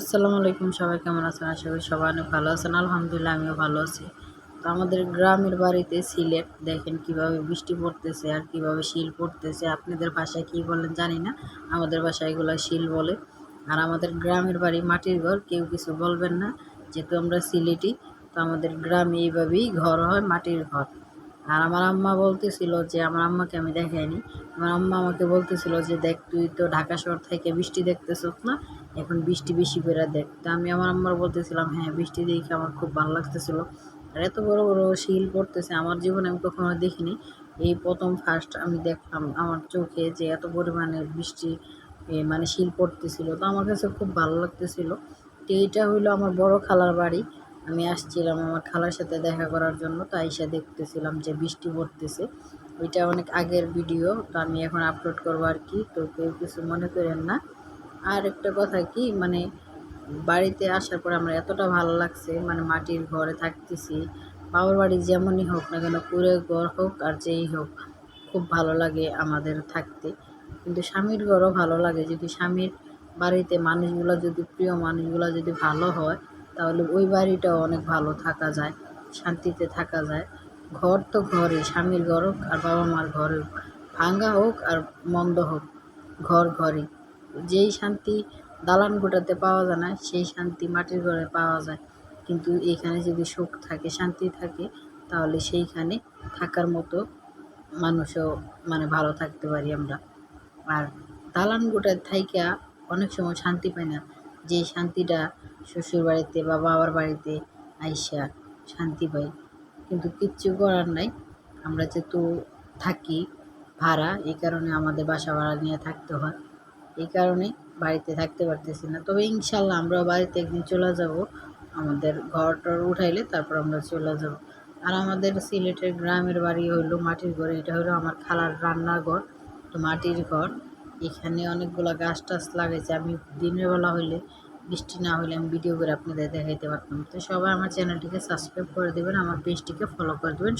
আসসালামু আলাইকুম, সবাই কেমন আছেন? আশা করি সবাই অনেক ভালো আছেন। আলহামদুলিল্লাহ, আমিও ভালো আছি। তো আমাদের গ্রামের বাড়িতে সিলেট, দেখেন কীভাবে বৃষ্টি পড়তেছে আর কীভাবে শিল পড়তেছে। আপনাদের ভাষায় কী বলেন জানি না, আমাদের ভাষায় এগুলো শিল বলে। আর আমাদের গ্রামের বাড়ি মাটির ঘর, কেউ কিছু বলবেন না, যেহেতু আমরা সিলেটি, তো আমাদের গ্রামে এইভাবেই ঘর হয়, মাটির ঘর। আর আমার আম্মা বলতেছিল যে, আমার আম্মাকে আমি দেখাইনি। আমার আম্মা আমাকে বলতেছিল যে, দেখ, তুই তো ঢাকা শহর থেকে বৃষ্টি দেখতেছিস না এখন বৃষ্টি বেশি করে দেখ। তা আমি আমার আম্মার বলতেছিলাম হ্যাঁ বৃষ্টি দেখে আমার খুব ভালো লাগতেছিল। আর এত বড় বড় শিল পড়তেছে, আমার জীবনে আমি কখনো দেখিনি। এই প্রথম ফার্স্ট আমি দেখলাম আমার চোখে যে এত পরিমাণে বৃষ্টি মানে শিল পড়তেছিল। তো আমার কাছে খুব ভালো লাগতেছিল। তো এইটা হইল আমার বড় খালার বাড়ি। আমি আসছিলাম আমার খালার সাথে দেখা করার জন্য। তো আইসা দেখতেছিলাম যে বৃষ্টি পড়তেছে। ওইটা অনেক আগের ভিডিও তো আমি এখন আপলোড করব আর কি। তো কেউ কিছু মনে করেন না। আর একটা কথা কি মানে বাড়িতে আসার পর আমরা এতটা ভালো লাগছে মানে মাটির ঘরে থাকতেছি, বাবার বাড়ি যেমনই হোক না কেন কুড়ে ঘর হোক আর যেই হোক, খুব ভালো লাগে আমাদের থাকতে। কিন্তু স্বামীর ঘরও ভালো লাগে, যদি স্বামীর বাড়িতে মানুষগুলো যদি, প্রিয় মানুষগুলো যদি ভালো হয়, তাহলে ওই বাড়িটাও অনেক ভালো থাকা যায়, শান্তিতে থাকা যায়। ঘর তো ঘরে স্বামীর ঘর হোক আর বাবা মার ঘর হোক, ভাঙ্গা হোক আর মন্দ হোক, ঘর ঘরে যেই শান্তি দালান কোঠাতে পাওয়া যায় না, সেই শান্তি মাটির ঘরে পাওয়া যায়। কিন্তু এখানে যদি সুখ থাকে, শান্তি থাকে, তাহলে সেইখানে থাকার মতো মানুষও মানে ভালো থাকতে পারি আমরা। আর দালান গোটার থাইকা অনেক সময় শান্তি পাই না। যে শান্তিটা শ্বশুর বাড়িতে বা বাবার বাড়িতে আইসা শান্তি পাই কিন্তু কিচ্ছু করার নাই। আমরা যেহেতু থাকি ভাড়া, এই কারণে আমাদের বাসা ভাড়া নিয়ে থাকতে হয়। এই কারণে বাড়িতে থাকতে পারতেছি না। তবে ইনশাল্লাহ আমরা বাড়িতে একদিন চলে যাব। আমাদের ঘর টর উঠাইলে তারপর আমরা চলে যাব। আর আমাদের সিলেটের গ্রামের বাড়ি হইল মাটির ঘর। এটা হলো আমার খালার রান্নার ঘর তো মাটির ঘর। এখানে অনেকগুলো গাছ টাছ লাগাইছে। আমি দিনের বেলা হইলে, বৃষ্টি না হলে আমি ভিডিও করে আপনাদের দেখাইতে পারতাম। তো সবাই আমার চ্যানেলটিকে সাবস্ক্রাইব করে দেবেন, আমার পেজটিকে ফলো করে দেবেন।